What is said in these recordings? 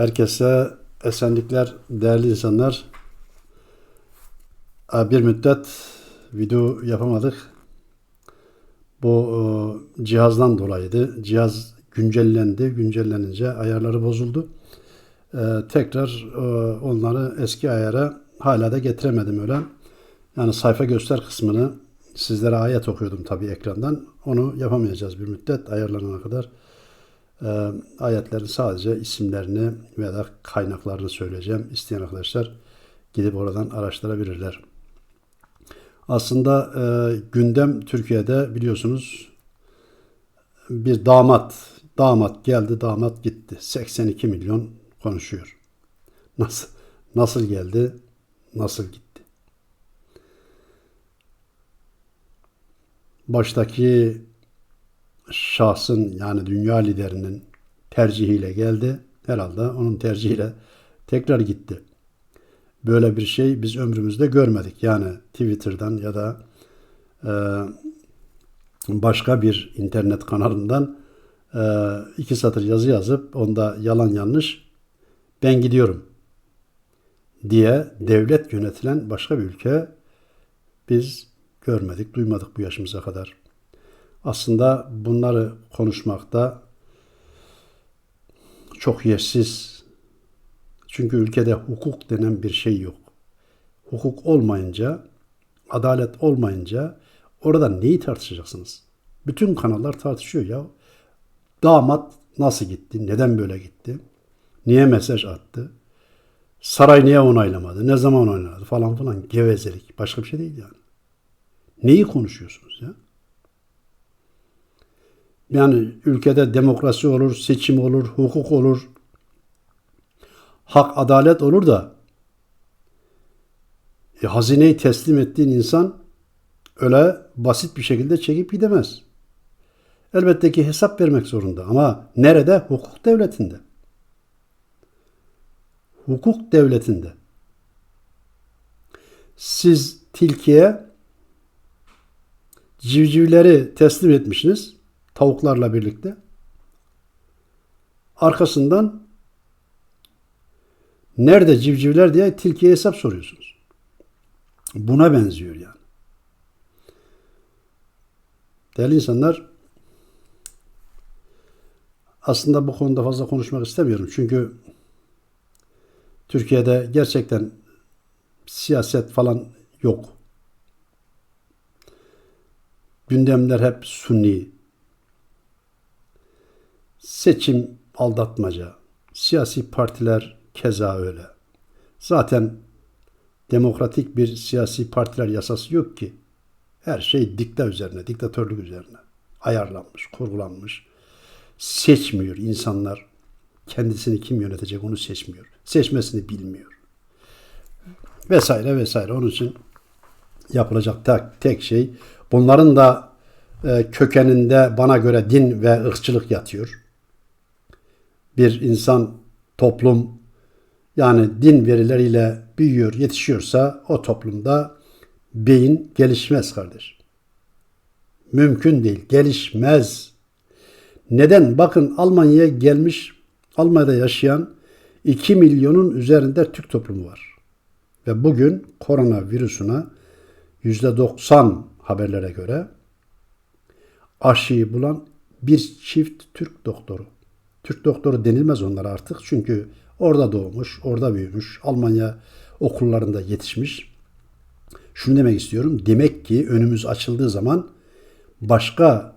Herkese esenlikler değerli insanlar. Bir müddet video yapamadık. Bu e, cihazdan dolayıydı. Cihaz güncellendi. Güncellenince ayarları bozuldu. Ee, Tekrar e, onları eski ayara hala da getiremedim öyle. Yani sayfa göster kısmını sizlere ayet okuyordum tabii ekrandan. Onu yapamayacağız bir müddet ayarlanana kadar. Ee, ayetlerin sadece isimlerini veya da kaynaklarını söyleyeceğim. İsteyen arkadaşlar gidip oradan araştırabilirler. Aslında e, gündem Türkiye'de biliyorsunuz bir damat, damat geldi, damat gitti. 82 milyon konuşuyor. Nasıl nasıl geldi, nasıl gitti? Baştaki şahsın yani dünya liderinin tercihiyle geldi. Herhalde onun tercihiyle tekrar gitti. Böyle bir şey biz ömrümüzde görmedik. Yani Twitter'dan ya da e, başka bir internet kanalından e, iki satır yazı yazıp onda yalan yanlış ben gidiyorum diye devlet yönetilen başka bir ülke biz görmedik, duymadık bu yaşımıza kadar. Aslında bunları konuşmakta çok yersiz. Çünkü ülkede hukuk denen bir şey yok. Hukuk olmayınca, adalet olmayınca orada neyi tartışacaksınız? Bütün kanallar tartışıyor ya. Damat nasıl gitti? Neden böyle gitti? Niye mesaj attı? Saray niye onaylamadı? Ne zaman onayladı? Falan filan. Gevezelik. Başka bir şey değil yani. Neyi konuşuyorsunuz ya? Yani ülkede demokrasi olur, seçim olur, hukuk olur, hak, adalet olur da e, hazineyi teslim ettiğin insan öyle basit bir şekilde çekip gidemez. Elbette ki hesap vermek zorunda ama nerede? Hukuk devletinde. Hukuk devletinde. Siz tilkiye civcivleri teslim etmişsiniz tavuklarla birlikte. Arkasından nerede civcivler diye tilkiye hesap soruyorsunuz. Buna benziyor yani. Değerli insanlar aslında bu konuda fazla konuşmak istemiyorum. Çünkü Türkiye'de gerçekten siyaset falan yok. Gündemler hep sunni. Seçim aldatmaca. Siyasi partiler keza öyle. Zaten demokratik bir siyasi partiler yasası yok ki. Her şey dikta üzerine, diktatörlük üzerine ayarlanmış, kurgulanmış. Seçmiyor insanlar. Kendisini kim yönetecek onu seçmiyor. Seçmesini bilmiyor. Vesaire vesaire. Onun için yapılacak tek, tek şey bunların da e, kökeninde bana göre din ve ırkçılık yatıyor. Bir insan, toplum yani din verileriyle büyüyor, yetişiyorsa o toplumda beyin gelişmez kardeş. Mümkün değil, gelişmez. Neden? Bakın Almanya'ya gelmiş, Almanya'da yaşayan 2 milyonun üzerinde Türk toplumu var. Ve bugün korona virüsüne %90 haberlere göre aşıyı bulan bir çift Türk doktoru. Türk doktoru denilmez onlara artık çünkü orada doğmuş, orada büyümüş, Almanya okullarında yetişmiş. Şunu demek istiyorum. Demek ki önümüz açıldığı zaman başka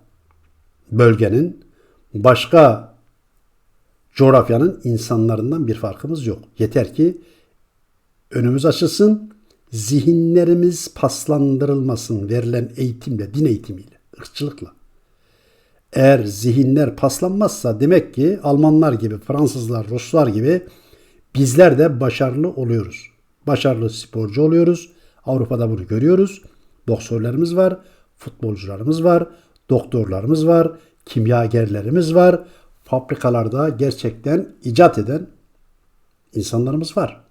bölgenin, başka coğrafyanın insanlarından bir farkımız yok. Yeter ki önümüz açılsın, zihinlerimiz paslandırılmasın verilen eğitimle, din eğitimiyle, ırkçılıkla. Eğer zihinler paslanmazsa demek ki Almanlar gibi, Fransızlar, Ruslar gibi bizler de başarılı oluyoruz. Başarılı sporcu oluyoruz. Avrupa'da bunu görüyoruz. Boksörlerimiz var, futbolcularımız var, doktorlarımız var, kimyagerlerimiz var. Fabrikalarda gerçekten icat eden insanlarımız var.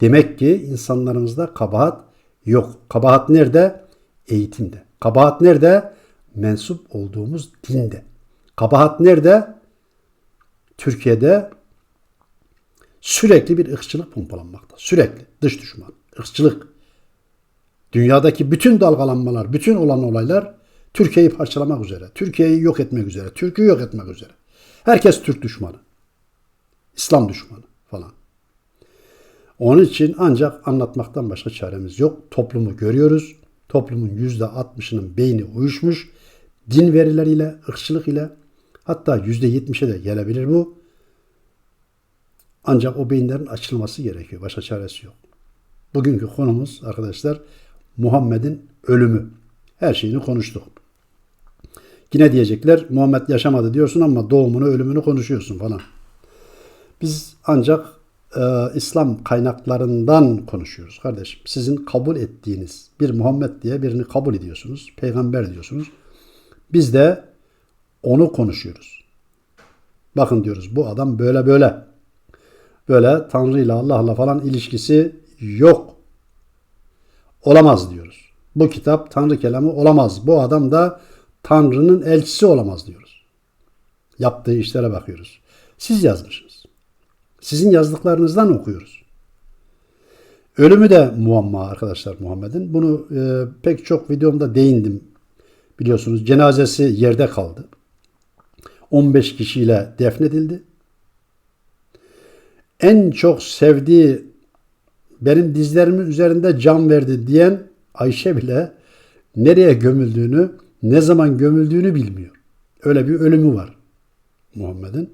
Demek ki insanlarımızda kabahat yok. Kabahat nerede? Eğitimde. Kabahat nerede? Mensup olduğumuz dinde. Kabahat nerede? Türkiye'de Sürekli bir ırkçılık pompalanmakta. Sürekli dış düşman, ırkçılık. Dünyadaki bütün dalgalanmalar, bütün olan olaylar Türkiye'yi parçalamak üzere, Türkiye'yi yok etmek üzere, Türk'ü yok etmek üzere. Herkes Türk düşmanı. İslam düşmanı falan. Onun için ancak anlatmaktan başka çaremiz yok. Toplumu görüyoruz. Toplumun yüzde altmışının beyni uyuşmuş. Din verileriyle, ırkçılık ile hatta yüzde yetmişe de gelebilir bu. Ancak o beyinlerin açılması gerekiyor. Başka çaresi yok. Bugünkü konumuz arkadaşlar Muhammed'in ölümü. Her şeyini konuştuk. Yine diyecekler Muhammed yaşamadı diyorsun ama doğumunu ölümünü konuşuyorsun falan. Biz ancak e, İslam kaynaklarından konuşuyoruz kardeşim. Sizin kabul ettiğiniz bir Muhammed diye birini kabul ediyorsunuz. Peygamber diyorsunuz. Biz de onu konuşuyoruz. Bakın diyoruz bu adam böyle böyle. Böyle Tanrı ile Allah'la falan ilişkisi yok. Olamaz diyoruz. Bu kitap Tanrı kelamı olamaz. Bu adam da Tanrı'nın elçisi olamaz diyoruz. Yaptığı işlere bakıyoruz. Siz yazmışsınız. Sizin yazdıklarınızdan okuyoruz. Ölümü de muamma arkadaşlar Muhammed'in. Bunu e, pek çok videomda değindim. Biliyorsunuz cenazesi yerde kaldı. 15 kişiyle defnedildi. En çok sevdiği benim dizlerimin üzerinde can verdi diyen Ayşe bile nereye gömüldüğünü, ne zaman gömüldüğünü bilmiyor. Öyle bir ölümü var Muhammed'in.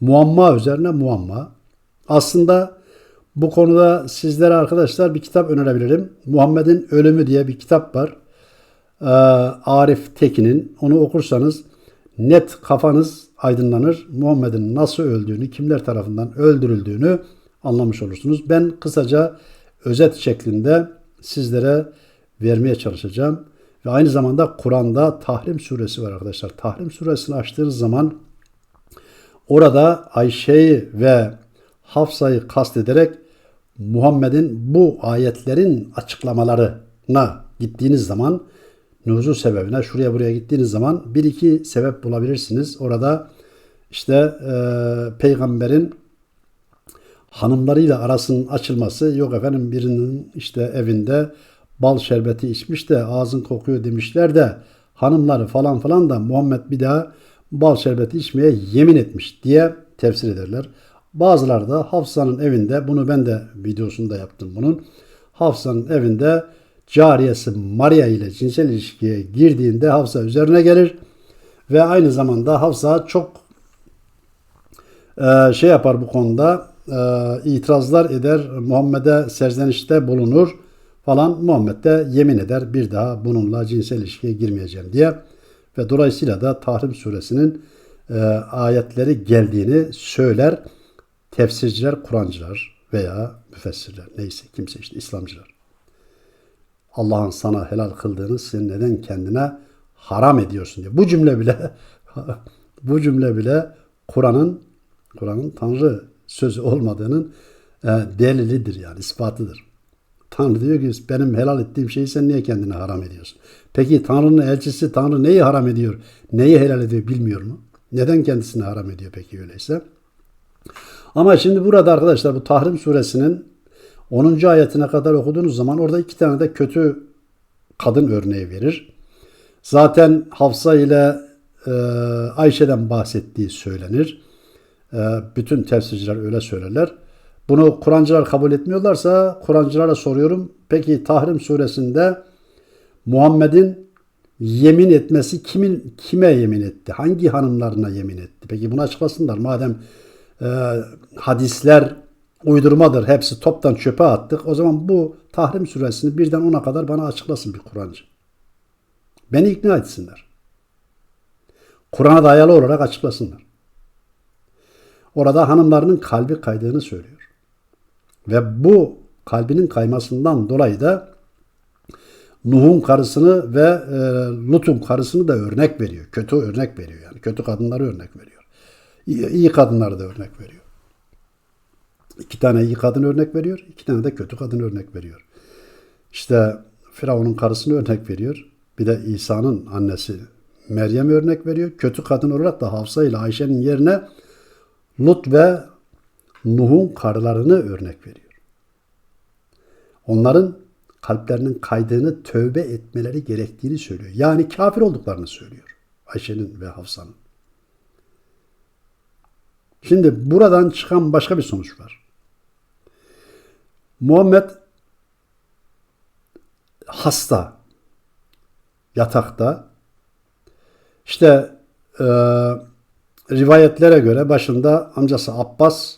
Muamma üzerine muamma. Aslında bu konuda sizlere arkadaşlar bir kitap önerebilirim. Muhammed'in Ölümü diye bir kitap var. Ee, Arif Tekin'in. Onu okursanız net kafanız aydınlanır. Muhammed'in nasıl öldüğünü, kimler tarafından öldürüldüğünü anlamış olursunuz. Ben kısaca özet şeklinde sizlere vermeye çalışacağım. Ve aynı zamanda Kur'an'da Tahrim suresi var arkadaşlar. Tahrim suresini açtığınız zaman orada Ayşe'yi ve Hafsa'yı kastederek Muhammed'in bu ayetlerin açıklamalarına gittiğiniz zaman nuzul sebebine şuraya buraya gittiğiniz zaman bir iki sebep bulabilirsiniz. Orada işte e, peygamberin hanımlarıyla arasının açılması yok efendim birinin işte evinde bal şerbeti içmiş de ağzın kokuyor demişler de hanımları falan falan da Muhammed bir daha bal şerbeti içmeye yemin etmiş diye tefsir ederler. Bazıları da Hafsa'nın evinde bunu ben de videosunda yaptım bunun. Hafsa'nın evinde cariyesi Maria ile cinsel ilişkiye girdiğinde Hafsa üzerine gelir ve aynı zamanda Hafsa çok e, şey yapar bu konuda e, itirazlar eder Muhammed'e serzenişte bulunur falan Muhammed de yemin eder bir daha bununla cinsel ilişkiye girmeyeceğim diye ve dolayısıyla da Tahrim suresinin e, ayetleri geldiğini söyler tefsirciler, Kur'ancılar veya müfessirler neyse kimse işte İslamcılar. Allah'ın sana helal kıldığını sen neden kendine haram ediyorsun diye. Bu cümle bile bu cümle bile Kur'an'ın Kur'an'ın Tanrı sözü olmadığının e, delilidir yani ispatıdır. Tanrı diyor ki benim helal ettiğim şeyi sen niye kendine haram ediyorsun? Peki Tanrı'nın elçisi Tanrı neyi haram ediyor? Neyi helal ediyor bilmiyor mu? Neden kendisine haram ediyor peki öyleyse? Ama şimdi burada arkadaşlar bu Tahrim suresinin 10. ayetine kadar okuduğunuz zaman orada iki tane de kötü kadın örneği verir. Zaten Hafsa ile e, Ayşe'den bahsettiği söylenir. E, bütün tefsirciler öyle söylerler. Bunu Kur'ancılar kabul etmiyorlarsa Kur'ancılara soruyorum. Peki Tahrim suresinde Muhammed'in yemin etmesi kimin kime yemin etti? Hangi hanımlarına yemin etti? Peki bunu açıklasınlar. Madem e, hadisler uydurmadır. Hepsi toptan çöpe attık. O zaman bu Tahrim suresini birden ona kadar bana açıklasın bir Kur'ancı. Beni ikna etsinler. Kur'an'a dayalı olarak açıklasınlar. Orada hanımlarının kalbi kaydığını söylüyor. Ve bu kalbinin kaymasından dolayı da Nuh'un karısını ve e, Lut'un karısını da örnek veriyor. Kötü örnek veriyor yani. Kötü kadınları örnek veriyor. İyi, iyi kadınları da örnek veriyor. İki tane iyi kadın örnek veriyor. iki tane de kötü kadın örnek veriyor. İşte Firavun'un karısını örnek veriyor. Bir de İsa'nın annesi Meryem örnek veriyor. Kötü kadın olarak da Hafsa ile Ayşe'nin yerine Lut ve Nuh'un karılarını örnek veriyor. Onların kalplerinin kaydığını tövbe etmeleri gerektiğini söylüyor. Yani kafir olduklarını söylüyor. Ayşe'nin ve Hafsa'nın. Şimdi buradan çıkan başka bir sonuç var. Muhammed hasta, yatakta. İşte e, rivayetlere göre başında amcası Abbas,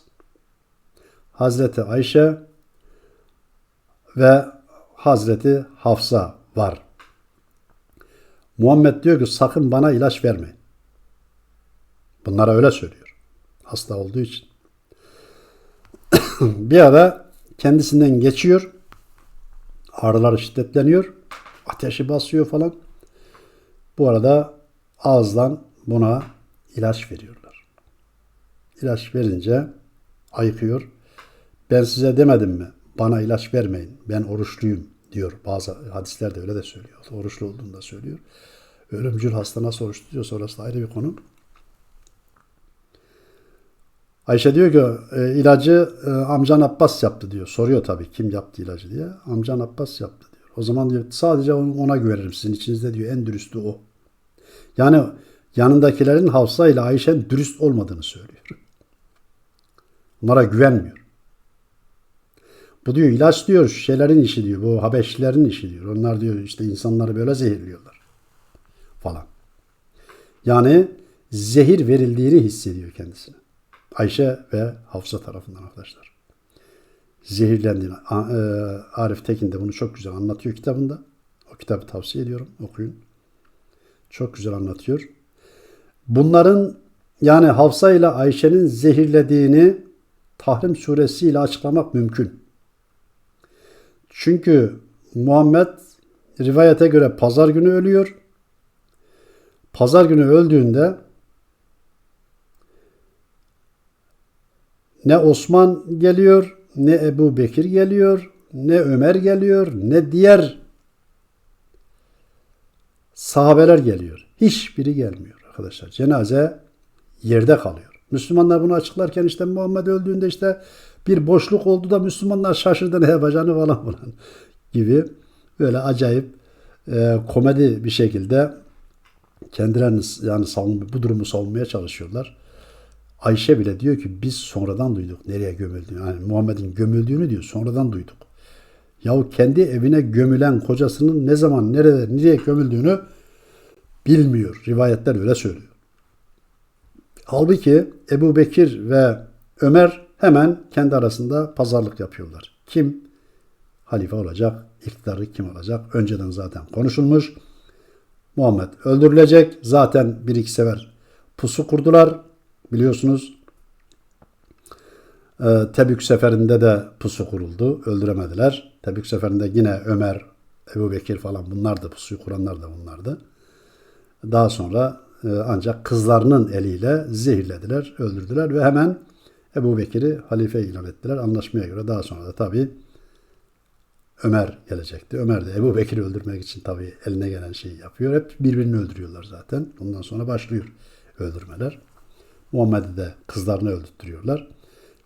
Hazreti Ayşe ve Hazreti Hafsa var. Muhammed diyor ki sakın bana ilaç vermeyin. Bunlara öyle söylüyor. Hasta olduğu için. bir ara kendisinden geçiyor. Ağrıları şiddetleniyor. Ateşi basıyor falan. Bu arada ağızdan buna ilaç veriyorlar. İlaç verince ayıkıyor. Ben size demedim mi? Bana ilaç vermeyin. Ben oruçluyum diyor. Bazı hadislerde öyle de söylüyor. Oruçlu olduğunu da söylüyor. Ölümcül hasta nasıl oruç tutuyor sonrası ayrı bir konu. Ayşe diyor ki e, ilacı e, amcan Abbas yaptı diyor. Soruyor tabii kim yaptı ilacı diye. Amcan Abbas yaptı diyor. O zaman diyor sadece ona güvenirim. Sizin içinizde diyor en dürüstü o. Yani yanındakilerin Hafsa ile Ayşe'nin dürüst olmadığını söylüyor. Onlara güvenmiyor. Bu diyor ilaç diyor şeylerin işi diyor. Bu Habeşlilerin işi diyor. Onlar diyor işte insanları böyle zehirliyorlar. Falan. Yani zehir verildiğini hissediyor kendisine. Ayşe ve Hafsa tarafından arkadaşlar. Zehirlendiğini. E, Arif Tekin de bunu çok güzel anlatıyor kitabında. O kitabı tavsiye ediyorum. Okuyun. Çok güzel anlatıyor. Bunların yani Hafsa ile Ayşe'nin zehirlediğini Tahrim suresiyle açıklamak mümkün. Çünkü Muhammed rivayete göre pazar günü ölüyor. Pazar günü öldüğünde ne Osman geliyor, ne Ebu Bekir geliyor, ne Ömer geliyor, ne diğer sahabeler geliyor. Hiçbiri gelmiyor arkadaşlar. Cenaze yerde kalıyor. Müslümanlar bunu açıklarken işte Muhammed öldüğünde işte bir boşluk oldu da Müslümanlar şaşırdı ne yapacağını falan falan gibi böyle acayip e, komedi bir şekilde kendilerini yani savun, bu durumu savunmaya çalışıyorlar. Ayşe bile diyor ki biz sonradan duyduk nereye gömüldüğünü. Yani Muhammed'in gömüldüğünü diyor sonradan duyduk. Yahu kendi evine gömülen kocasının ne zaman nerede nereye gömüldüğünü bilmiyor. Rivayetler öyle söylüyor. Halbuki Ebu Bekir ve Ömer hemen kendi arasında pazarlık yapıyorlar. Kim halife olacak, iktidarı kim olacak? Önceden zaten konuşulmuş. Muhammed öldürülecek. Zaten bir iki sefer pusu kurdular. Biliyorsunuz e, Tebük seferinde de pusu kuruldu. Öldüremediler. Tebük seferinde yine Ömer, Ebu Bekir falan bunlar da pusuyu kuranlar da bunlardı. Daha sonra e, ancak kızlarının eliyle zehirlediler, öldürdüler ve hemen Ebu Bekir'i halife ilan ettiler. Anlaşmaya göre daha sonra da tabi Ömer gelecekti. Ömer de Ebu Bekir'i öldürmek için tabi eline gelen şeyi yapıyor. Hep birbirini öldürüyorlar zaten. Ondan sonra başlıyor öldürmeler. Muhammed'i de kızlarını öldürtüyorlar.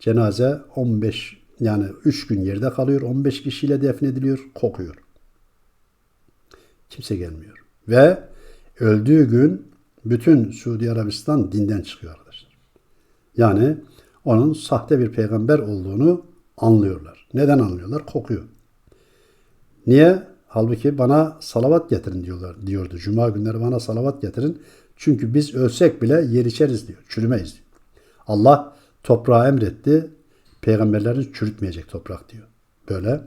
Cenaze 15 yani 3 gün yerde kalıyor. 15 kişiyle defnediliyor. Kokuyor. Kimse gelmiyor. Ve öldüğü gün bütün Suudi Arabistan dinden çıkıyor arkadaşlar. Yani onun sahte bir peygamber olduğunu anlıyorlar. Neden anlıyorlar? Kokuyor. Niye? Halbuki bana salavat getirin diyorlar diyordu. Cuma günleri bana salavat getirin. Çünkü biz ölsek bile yer içeriz diyor. Çürümeyiz. Allah toprağa emretti. Peygamberlerini çürütmeyecek toprak diyor. Böyle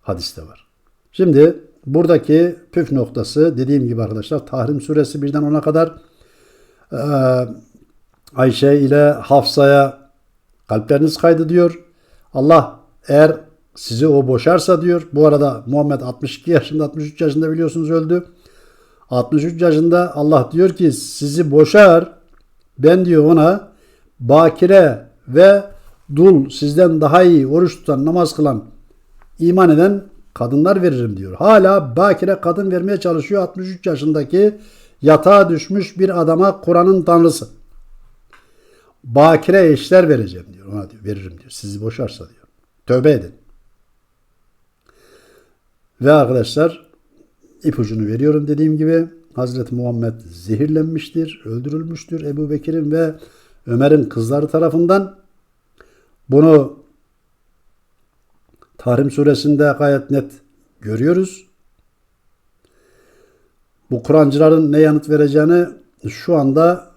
hadiste var. Şimdi buradaki püf noktası dediğim gibi arkadaşlar Tahrim suresi birden ona kadar e, Ayşe ile Hafsa'ya kalpleriniz kaydı diyor. Allah eğer sizi o boşarsa diyor. Bu arada Muhammed 62 yaşında 63 yaşında biliyorsunuz öldü. 63 yaşında Allah diyor ki sizi boşar. Ben diyor ona bakire ve dul sizden daha iyi oruç tutan namaz kılan iman eden kadınlar veririm diyor. Hala bakire kadın vermeye çalışıyor 63 yaşındaki yatağa düşmüş bir adama Kur'an'ın tanrısı. bakire eşler vereceğim diyor. Ona diyor veririm diyor. Sizi boşarsa diyor. Tövbe edin. Ve arkadaşlar ipucunu veriyorum dediğim gibi Hazreti Muhammed zehirlenmiştir, öldürülmüştür Ebu Bekir'in ve Ömer'in kızları tarafından. Bunu Tahrim suresinde gayet net görüyoruz. Bu Kur'ancıların ne yanıt vereceğini şu anda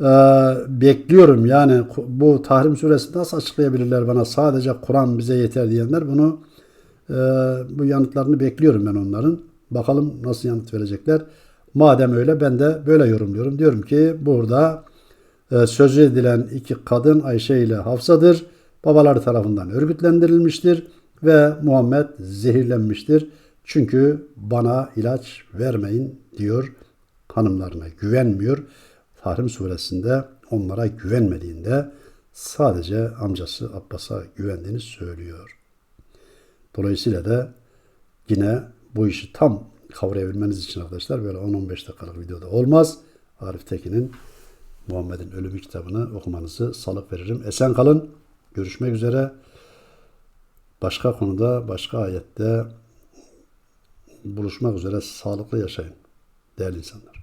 e, bekliyorum. Yani bu Tahrim suresi nasıl açıklayabilirler bana? Sadece Kur'an bize yeter diyenler bunu e, bu yanıtlarını bekliyorum ben onların. Bakalım nasıl yanıt verecekler. Madem öyle ben de böyle yorumluyorum. Diyorum ki burada e, sözü edilen iki kadın Ayşe ile Hafsa'dır. Babaları tarafından örgütlendirilmiştir ve Muhammed zehirlenmiştir. Çünkü bana ilaç vermeyin diyor hanımlarına güvenmiyor. Tahrim suresinde onlara güvenmediğinde sadece amcası Abbas'a güvendiğini söylüyor. Dolayısıyla da yine bu işi tam kavrayabilmeniz için arkadaşlar böyle 10-15 dakikalık videoda olmaz. Arif Tekin'in Muhammed'in Ölümü kitabını okumanızı salık veririm. Esen kalın. Görüşmek üzere. Başka konuda, başka ayette buluşmak üzere sağlıklı yaşayın değerli insanlar.